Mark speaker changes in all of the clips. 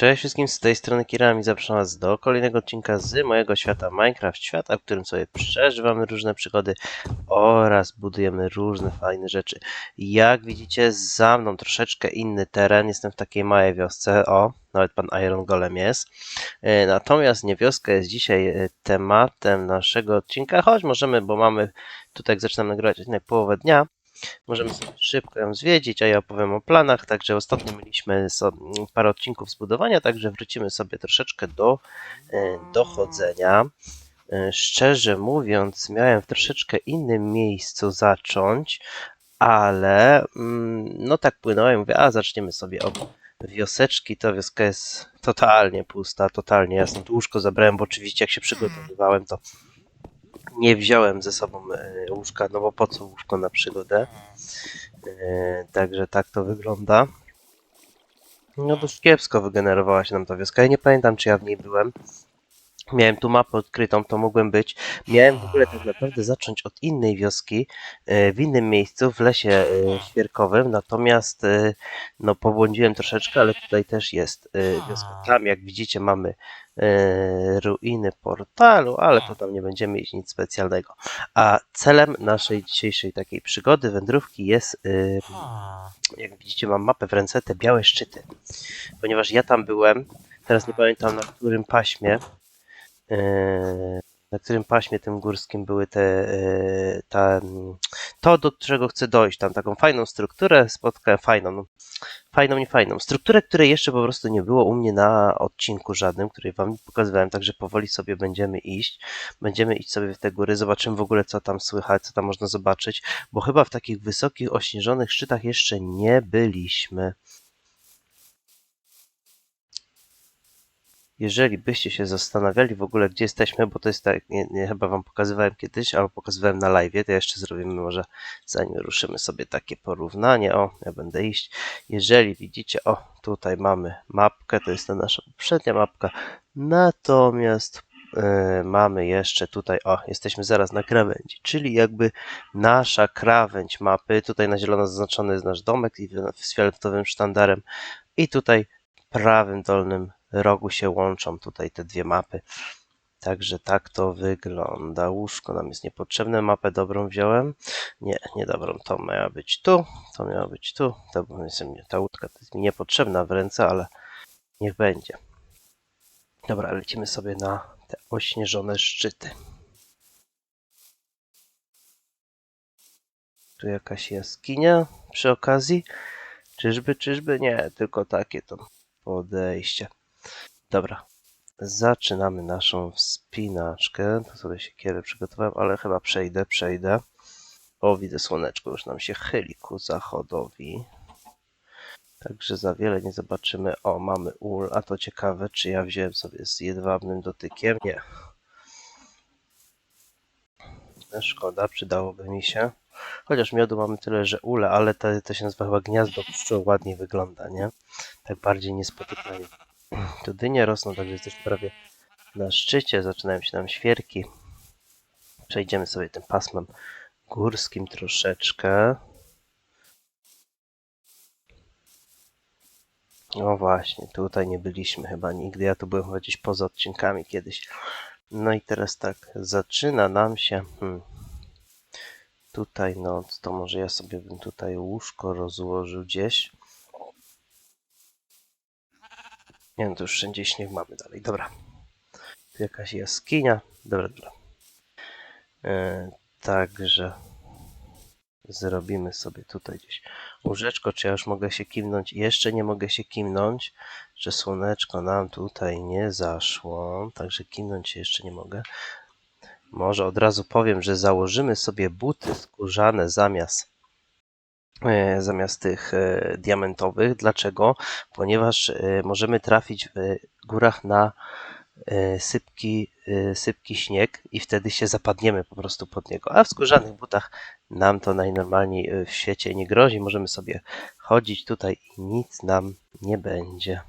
Speaker 1: Cześć wszystkim, z tej strony Kiram i zapraszam was do kolejnego odcinka z mojego świata Minecraft, świata, w którym sobie przeżywamy różne przygody oraz budujemy różne fajne rzeczy. Jak widzicie za mną troszeczkę inny teren, jestem w takiej małej wiosce, o, nawet pan Iron Golem jest. E, Natomiast nie wioska jest dzisiaj e, tematem naszego odcinka, choć możemy, bo mamy tutaj jak zaczynam nagrywać odcinek połowę dnia, Możemy sobie szybko ją zwiedzić, a ja opowiem o planach. Także ostatnio mieliśmy parę odcinków zbudowania, także wrócimy sobie troszeczkę do e, dochodzenia. E, Szczerze mówiąc, miałem w troszeczkę innym miejscu zacząć, ale mm, no tak płynąłem, mówię, a zaczniemy sobie od wioseczki. Ta wioska jest totalnie pusta, totalnie. Ja stąd łóżko zabrałem, bo oczywiście jak się przygotowywałem, to nie wziąłem ze sobą e, łóżka, no bo po co łóżko na przygodę. E, Także tak to wygląda. No dość kiepsko wygenerowała się nam ta wioska. Ja nie pamiętam, czy ja w niej byłem. Miałem tu mapę odkrytą, to mogłem być. Miałem w ogóle tak naprawdę zacząć od innej wioski, e, w innym miejscu, w lesie świerkowym, natomiast no pobłądziłem troszeczkę, ale tutaj też jest wioska. Tam jak widzicie mamy ruiny portalu, ale to tam nie będziemy mieć nic specjalnego. A celem naszej dzisiejszej takiej przygody, wędrówki jest, e, jak widzicie mam mapę w ręce, te białe szczyty. Ponieważ ja tam byłem, teraz nie pamiętam na którym paśmie, e, na którym paśmie tym górskim były te, e, ta, mm, to, do czego chcę dojść, tam taką fajną strukturę spotkałem, fajną, no, fajną, nie fajną, strukturę, której jeszcze po prostu nie było u mnie na odcinku żadnym, której wam pokazywałem, także powoli sobie będziemy iść, będziemy iść sobie w te góry, zobaczymy w ogóle co tam słychać, co tam można zobaczyć, bo chyba w takich wysokich, ośnieżonych szczytach jeszcze nie byliśmy. Jeżeli byście się zastanawiali w ogóle, gdzie jesteśmy, bo to jest tak, nie, nie chyba wam pokazywałem kiedyś, albo pokazywałem na live, to jeszcze zrobimy może, zanim ruszymy sobie takie porównanie. O, ja będę iść. Jeżeli widzicie, o, tutaj mamy mapkę, to jest ta nasza poprzednia mapka. Natomiast e, mamy jeszcze tutaj, o, jesteśmy zaraz na krawędzi, czyli jakby nasza krawędź mapy. Tutaj na zielono zaznaczony jest nasz domek z fioletowym sztandarem. I tutaj prawym dolnym rogu się łączą tutaj te dwie mapy. Także tak to wygląda. Łóżko nam jest niepotrzebne. Mapę dobrą wziąłem. Nie, niedobrą. To miała być tu, to miała być tu. To ta łódka to jest mi niepotrzebna w ręce, ale niech będzie. Dobra, lecimy sobie na te ośnieżone szczyty. Tu jakaś jaskinia przy okazji. Czyżby, czyżby? Nie, tylko takie to podejście. Dobra, zaczynamy naszą wspinaczkę. To sobie się kierę przygotowałem, ale chyba przejdę, przejdę. O, widzę słoneczko, już nam się chyli ku zachodowi. Także za wiele nie zobaczymy. O, mamy ul, a to ciekawe, czy ja wziąłem sobie z jedwabnym dotykiem? Nie. No, Szkoda, przydałoby mi się. Chociaż miodu mamy tyle, że ule, ale to, to się nazywa chyba gniazdo pszczół, ładniej wygląda, nie? Tak bardziej niespotykanie. Tu dynie rosną, także jesteśmy prawie na szczycie, zaczynają się nam świerki. Przejdziemy sobie tym pasmem górskim troszeczkę. No właśnie, tutaj nie byliśmy chyba nigdy. Ja tu byłem gdzieś poza odcinkami kiedyś. No i teraz tak, zaczyna nam się. Hmm, tutaj noc, to może ja sobie bym tutaj łóżko rozłożył gdzieś. Nie no, to już wszędzie śnieg mamy dalej. Dobra. Tu jakaś jaskinia. Dobra, dobra. E, także zrobimy sobie tutaj gdzieś łóżeczko. Czy ja już mogę się kimnąć? Jeszcze nie mogę się kimnąć, że słoneczko nam tutaj nie zaszło. Także kimnąć się jeszcze nie mogę. Może od razu powiem, że założymy sobie buty skórzane zamiast zamiast tych e, diamentowych. Dlaczego? Ponieważ e, możemy trafić w górach na e, sypki, e, sypki śnieg i wtedy się zapadniemy po prostu pod niego. A w skórzanych butach nam to najnormalniej e, w świecie nie grozi. Możemy sobie chodzić tutaj i nic nam nie będzie.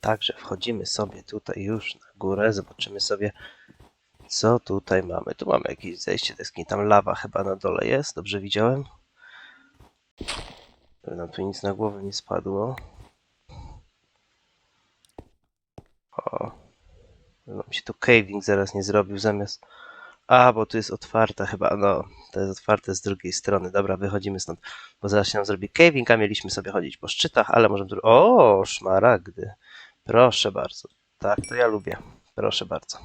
Speaker 1: Także wchodzimy sobie tutaj już na górę, zobaczymy sobie co tutaj mamy? Tu mamy jakieś zejście deskini, tam lawa chyba na dole jest, dobrze widziałem? Żeby nam tu nic na głowę nie spadło. O, nam się tu caving zaraz nie zrobił zamiast... A, bo tu jest otwarta chyba, no, to jest otwarte z drugiej strony. Dobra, wychodzimy stąd, bo zaraz się nam zrobi caving, a mieliśmy sobie chodzić po szczytach, ale możemy tu... O, szmaragdy. Proszę bardzo. Tak, to ja lubię. Proszę bardzo.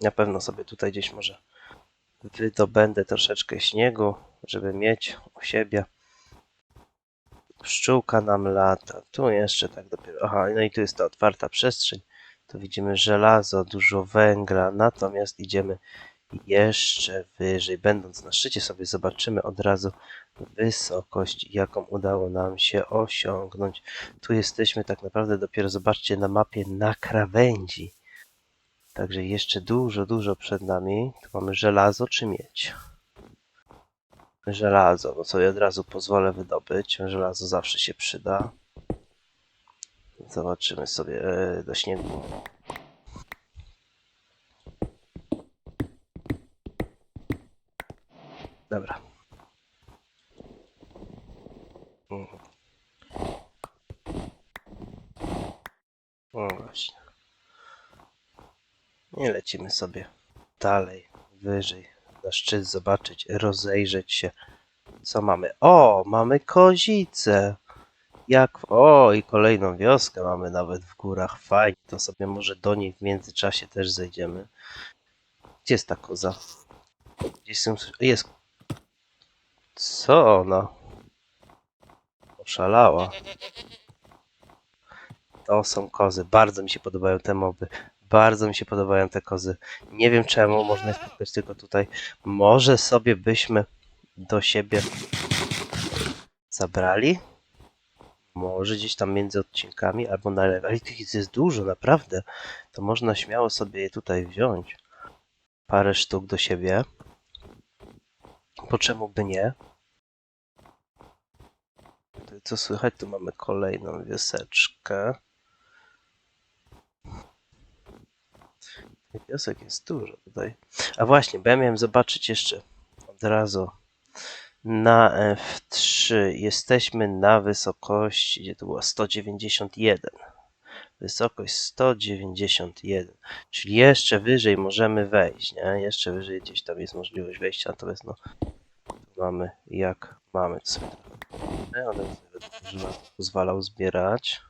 Speaker 1: Na pewno sobie tutaj gdzieś może wydobędę troszeczkę śniegu, żeby mieć u siebie. Pszczółka nam lata. Tu jeszcze tak dopiero. Aha, no i tu jest ta otwarta przestrzeń. Tu widzimy żelazo, dużo węgla. Natomiast idziemy jeszcze wyżej. Będąc na szczycie sobie zobaczymy od razu wysokość, jaką udało nam się osiągnąć. Tu jesteśmy tak naprawdę dopiero, zobaczcie, na mapie na krawędzi. Także jeszcze dużo, dużo przed nami. Tu mamy żelazo czy miedź? Żelazo, bo sobie od razu pozwolę wydobyć. Żelazo zawsze się przyda. Zobaczymy sobie e, do śniegu. Dobra. Mhm. No właśnie. Nie lecimy sobie dalej, wyżej, na szczyt zobaczyć, rozejrzeć się, co mamy. O, mamy kozicę. Jak, o, i kolejną wioskę mamy nawet w górach. Fajnie, to sobie może do niej w międzyczasie też zejdziemy. Gdzie jest ta koza? Gdzieś są, jest. Co ona? Oszalała. To są kozy. Bardzo mi się podobają te moby. Bardzo mi się podobają te kozy. Nie wiem czemu, można je spotkać tylko tutaj. Może sobie byśmy do siebie zabrali? Może gdzieś tam między odcinkami, albo na. Ale tych jest dużo, naprawdę. To można śmiało sobie je tutaj wziąć. Parę sztuk do siebie. Po czemu by nie? Co słychać? Tu mamy kolejną wioseczkę. Wiosek jest dużo tutaj. A właśnie, bo ja miałem zobaczyć jeszcze od razu na F3. Jesteśmy na wysokości, gdzie to było 191. Wysokość 191. Czyli jeszcze wyżej możemy wejść, nie? Jeszcze wyżej gdzieś tam jest możliwość wejścia, natomiast no mamy jak mamy. Sobie żelazo pozwalał zbierać.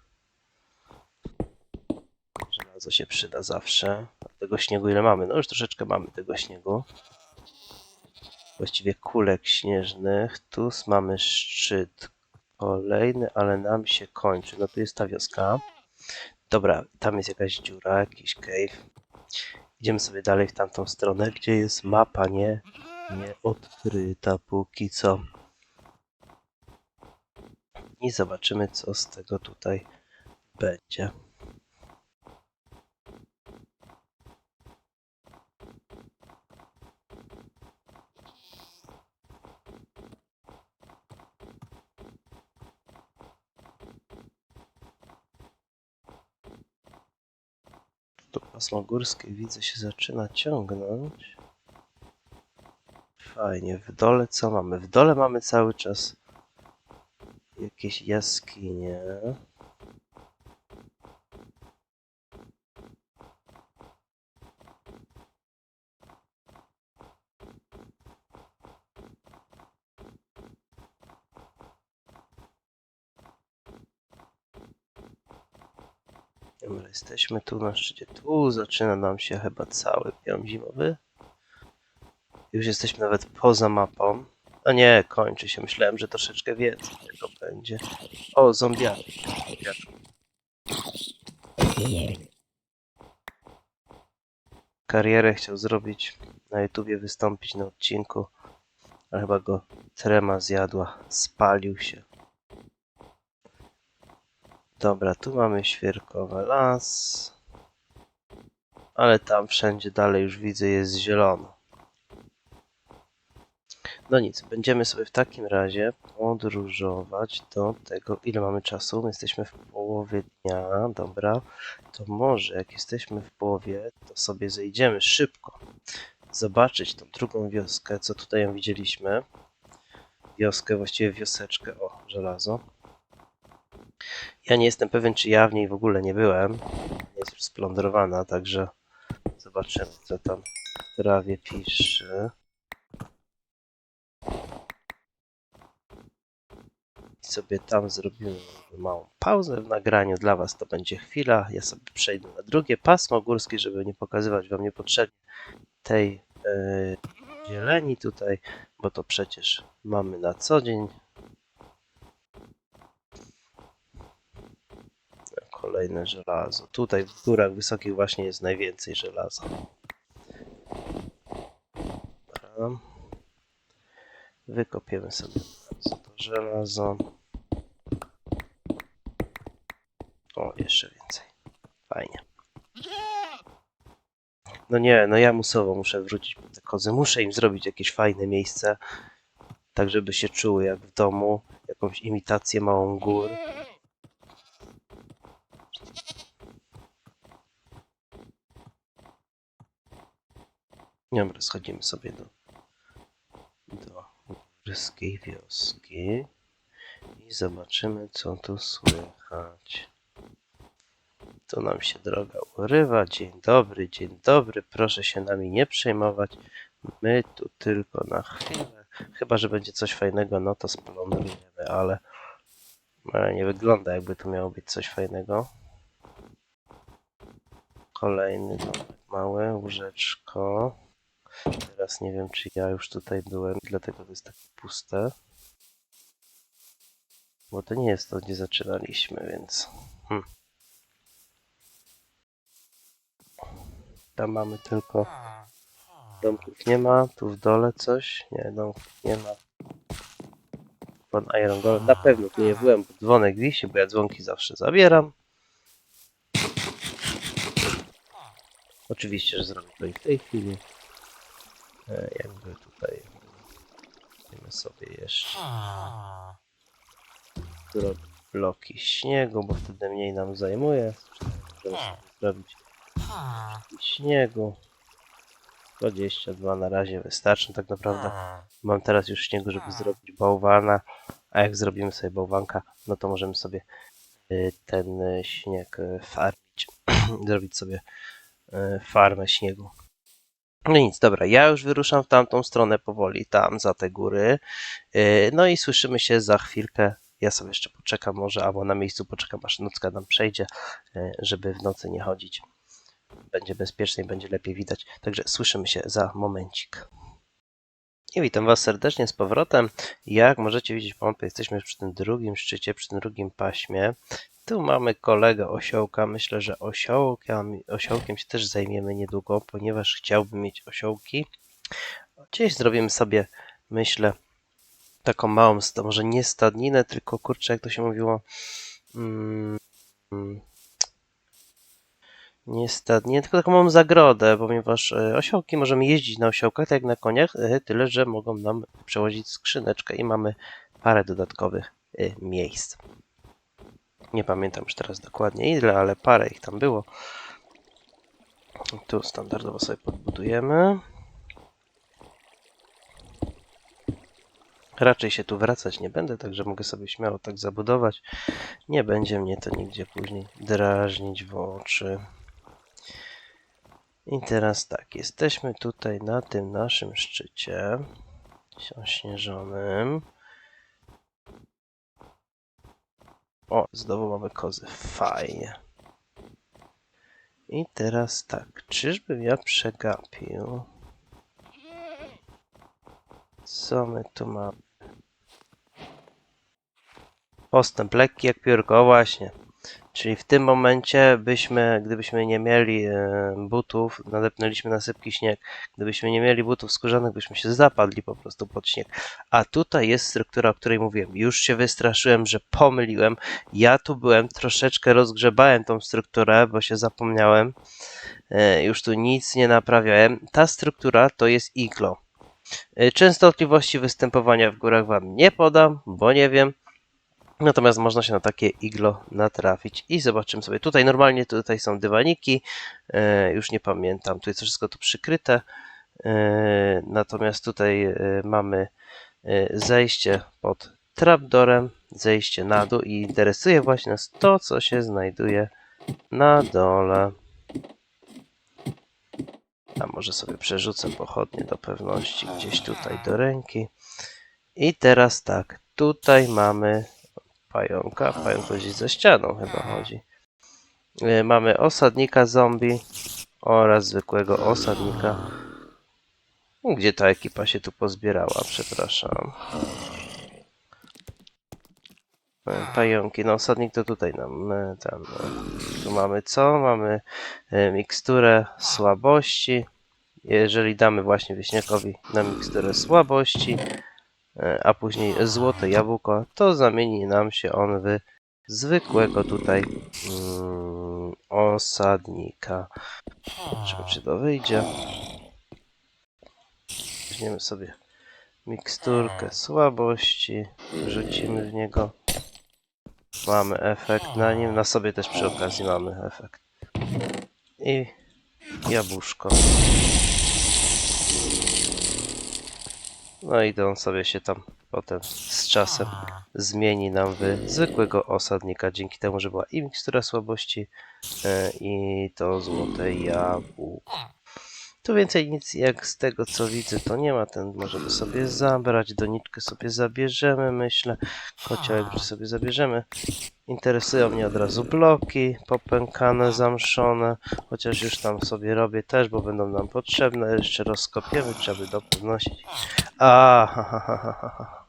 Speaker 1: Żelazo się przyda zawsze. Tego śniegu ile mamy? No już troszeczkę mamy tego śniegu. Właściwie kulek śnieżnych. Tu mamy szczyt kolejny, ale nam się kończy. No tu jest ta wioska. Dobra, tam jest jakaś dziura, jakiś cave. Idziemy sobie dalej w tamtą stronę, gdzie jest mapa nie, nie odkryta póki co. I zobaczymy, co z tego tutaj będzie. Tu pasmo górskie widzę się zaczyna ciągnąć. Fajnie. W dole co mamy? W dole mamy cały czas jakieś jaskinie. Dobra, jesteśmy tu na szczycie. Tu zaczyna nam się chyba cały biom zimowy. Już jesteśmy nawet poza mapą. No nie, kończy się. Myślałem, że troszeczkę więcej tego będzie. O. Zombiaczki. Karierę chciał zrobić na YouTubie, wystąpić na odcinku, ale chyba go trema zjadła. Spalił się. Dobra, tu mamy świerkowy las. Ale tam wszędzie dalej już widzę jest zielono. No nic, będziemy sobie w takim razie podróżować do tego, ile mamy czasu. My jesteśmy w połowie dnia, dobra. To może jak jesteśmy w połowie, to sobie zejdziemy szybko. Zobaczyć tą drugą wioskę, co tutaj ją widzieliśmy. Wioskę, właściwie wioseczkę, o, żelazo. Ja nie jestem pewien, czy ja w niej w ogóle nie byłem. Jest już splądrowana, także zobaczymy, co tam w trawie pisze. I sobie tam zrobimy małą pauzę w nagraniu. Dla Was to będzie chwila. Ja sobie przejdę na drugie pasmo górskie, żeby nie pokazywać Wam niepotrzebnie tej e, zieleni tutaj, bo to przecież mamy na co dzień. Kolejne żelazo. Tutaj w górach wysokich właśnie jest najwięcej żelaza. Dobra. Wykopiemy sobie to żelazo. O, jeszcze więcej. Fajnie. No nie, no ja musowo muszę wrócić po te kozy. Muszę im zrobić jakieś fajne miejsce, tak żeby się czuły jak w domu. Jakąś imitację małą gór. Dobra, schodzimy sobie do, do górskiej wioski i zobaczymy, co tu słychać. Tu nam się droga urywa. Dzień dobry, dzień dobry. Proszę się nami nie przejmować. My tu tylko na chwilę. Chyba, że będzie coś fajnego, no to splądrujemy, ale, ale nie wygląda, jakby tu miało być coś fajnego. Kolejny mały, łóżeczko. Teraz nie wiem, czy ja już tutaj byłem, dlatego to jest takie puste. Bo to nie jest to, gdzie zaczynaliśmy, więc. Hmm. Tam mamy tylko. Domków nie ma, tu w dole coś. Nie, domków nie ma. Pan Iron Golem. Na pewno tu nie byłem, bo dzwonek wisi, bo ja dzwonki zawsze zabieram. Oczywiście, że zrobię to i w tej chwili. E, jakby tutaj weźmiemy sobie jeszcze bloki śniegu, bo wtedy mniej nam zajmuje. Zrobić śniegu. 22 na razie wystarczy. Tak naprawdę mam teraz już śniegu, żeby zrobić bałwana. A jak zrobimy sobie bałwanka, no to możemy sobie y, ten y, śnieg y, farmić. zrobić sobie farmę śniegu. No nic, dobra, ja już wyruszam w tamtą stronę powoli, tam za te góry. Y, No i słyszymy się za chwilkę. Ja sobie jeszcze poczekam może, albo na miejscu poczekam, aż nocka nam przejdzie, y, żeby w nocy nie chodzić. Będzie bezpieczniej, będzie lepiej widać. Także słyszymy się za momencik. I witam Was serdecznie z powrotem. Jak możecie widzieć po jesteśmy przy tym drugim szczycie, przy tym drugim paśmie. Tu mamy kolegę osiołka. Myślę, że osiołkiem, osiołkiem się też zajmiemy niedługo, ponieważ chciałbym mieć osiołki. Gdzieś zrobimy sobie, myślę, taką małą, może nie stadninę, tylko kurczę, jak to się mówiło. Mm, mm, nie tylko taką małą zagrodę, ponieważ e, osiołki możemy jeździć na osiołkach, tak jak na koniach, e, tyle, że mogą nam przewozić skrzyneczkę i mamy parę dodatkowych e, miejsc. Nie pamiętam już teraz dokładnie ile, ale parę ich tam było. Tu standardowo sobie podbudujemy. Raczej się tu wracać nie będę, także mogę sobie śmiało tak zabudować. Nie będzie mnie to nigdzie później drażnić w oczy. I teraz tak, jesteśmy tutaj na tym naszym szczycie ośnieżonym. O, znowu mamy kozy. Fajnie. I teraz tak, czyżbym ja przegapił? Co my tu mamy? Postęp lekki jak piórko, o właśnie. Czyli w tym momencie byśmy, gdybyśmy nie mieli e, butów, nadepnęliśmy na sypki śnieg, gdybyśmy nie mieli butów skórzanych, byśmy się zapadli po prostu pod śnieg. A tutaj jest struktura, o której mówiłem. Już się wystraszyłem, że pomyliłem. Ja tu byłem, troszeczkę rozgrzebałem tą strukturę, bo się zapomniałem. E, Już tu nic nie naprawiałem. Ta struktura to jest iglo. E, Częstotliwości występowania w górach Wam nie podam, bo nie wiem. Natomiast można się na takie iglo natrafić i zobaczymy sobie. Tutaj normalnie tutaj są dywaniki, e, już nie pamiętam, tu jest wszystko tu przykryte. E, natomiast tutaj e, mamy zejście pod trapdorem. zejście na dół i interesuje właśnie nas to, co się znajduje na dole. A może sobie przerzucę pochodnie do pewności gdzieś tutaj do ręki. I teraz tak, tutaj mamy pająka. Pająk chodzi ze ścianą chyba chodzi. E, Mamy osadnika zombie oraz zwykłego osadnika. Gdzie ta ekipa się tu pozbierała? Przepraszam. E, Pająki, no osadnik to tutaj nam e, tam. Tu mamy co? Mamy miksturę słabości. Jeżeli damy właśnie wieśniakowi na miksturę słabości, a później złote jabłko, to zamieni nam się on w zwykłego tutaj mm, osadnika. Zobaczymy, czy to wyjdzie. Weźmiemy sobie miksturkę słabości, wrzucimy w niego. Mamy efekt na nim, na sobie też przy okazji mamy efekt. I jabłuszko. No i to on sobie się tam potem z czasem zmieni nam w zwykłego osadnika, dzięki temu, że była i mikstura słabości e, i to złote jabłko. Tu więcej nic jak z tego co widzę to nie ma, ten możemy sobie zabrać, doniczkę sobie zabierzemy myślę, kociołek sobie zabierzemy. Interesują mnie od razu bloki popękane, zamszone, chociaż już tam sobie robię też, bo będą nam potrzebne, jeszcze rozkopiemy, trzeba by dopodnosić. A, ha, ha, ha, ha, ha.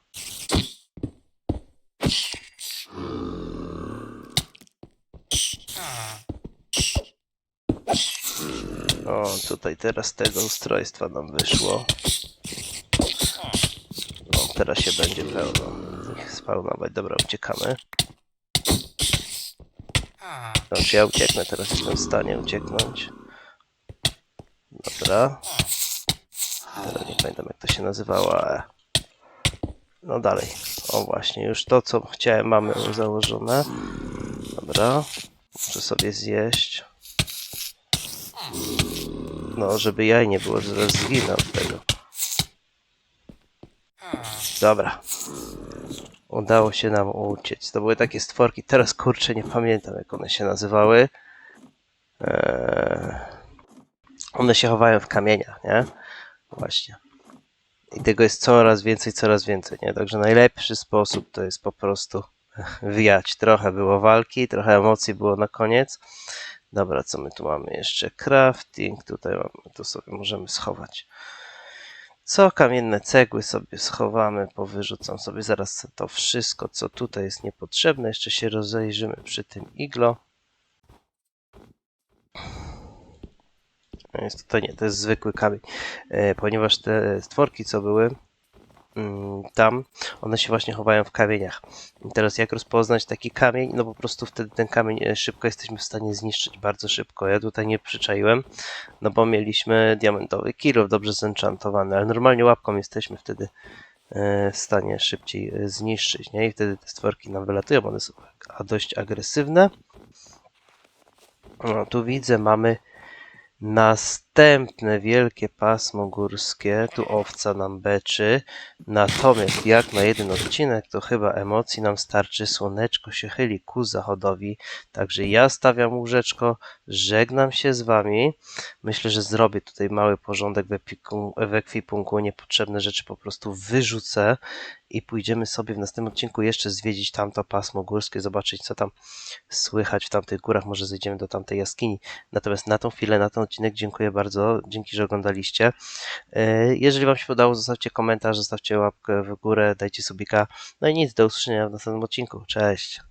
Speaker 1: O, tutaj teraz tego ustrojstwa nam wyszło. O, teraz się będzie pełno. Spawnować. Dobra, uciekamy. Znaczy ja ucieknę, teraz jestem w stanie ucieknąć. Dobra. Teraz nie pamiętam jak to się nazywało, ale... No dalej. O właśnie, już to co chciałem mamy założone. Dobra. Muszę sobie zjeść. No, żeby jaj nie było, że zginę od tego. Dobra. Udało się nam uciec. To były takie stworki. Teraz kurczę nie pamiętam jak one się nazywały. Eee... One się chowają w kamieniach, nie? Właśnie. I tego jest coraz więcej, coraz więcej, nie? Także najlepszy sposób to jest po prostu wyjać. Trochę było walki, trochę emocji było na koniec. Dobra, co my tu mamy jeszcze? Crafting, tutaj mamy, tu sobie możemy schować. Co kamienne cegły sobie schowamy, powyrzucam sobie zaraz to wszystko, co tutaj jest niepotrzebne. Jeszcze się rozejrzymy przy tym iglo. No Jest to nie, to jest zwykły kamień, e, ponieważ te stworki, co były tam, one się właśnie chowają w kamieniach. I teraz jak rozpoznać taki kamień? No po prostu wtedy ten kamień e, szybko jesteśmy w stanie zniszczyć, bardzo szybko. Ja tutaj nie przyczaiłem, no bo mieliśmy diamentowy kill dobrze zenchantowany, ale normalnie łapką jesteśmy wtedy e, w stanie szybciej e, zniszczyć, nie? I wtedy te stworki nam wylatują, one są a dość agresywne. No, tu widzę, mamy następne wielkie pasmo górskie. Tu owca nam beczy. Natomiast jak na jeden odcinek, to chyba emocji nam starczy. Słoneczko się chyli ku zachodowi. Także ja stawiam łóżeczko, żegnam się z wami. Myślę, że zrobię tutaj mały porządek w, epiku, w ekwipunku. Niepotrzebne rzeczy po prostu wyrzucę i pójdziemy sobie w następnym odcinku jeszcze zwiedzić tamto pasmo górskie, zobaczyć co tam słychać w tamtych górach. Może zejdziemy do tamtej jaskini. Natomiast na tą chwilę, na ten odcinek dziękuję bardzo. Dzięki, że oglądaliście. E, Jeżeli Wam się podobało, zostawcie komentarz, zostawcie łapkę w górę, dajcie subika. No i nic, do usłyszenia w następnym odcinku. Cześć!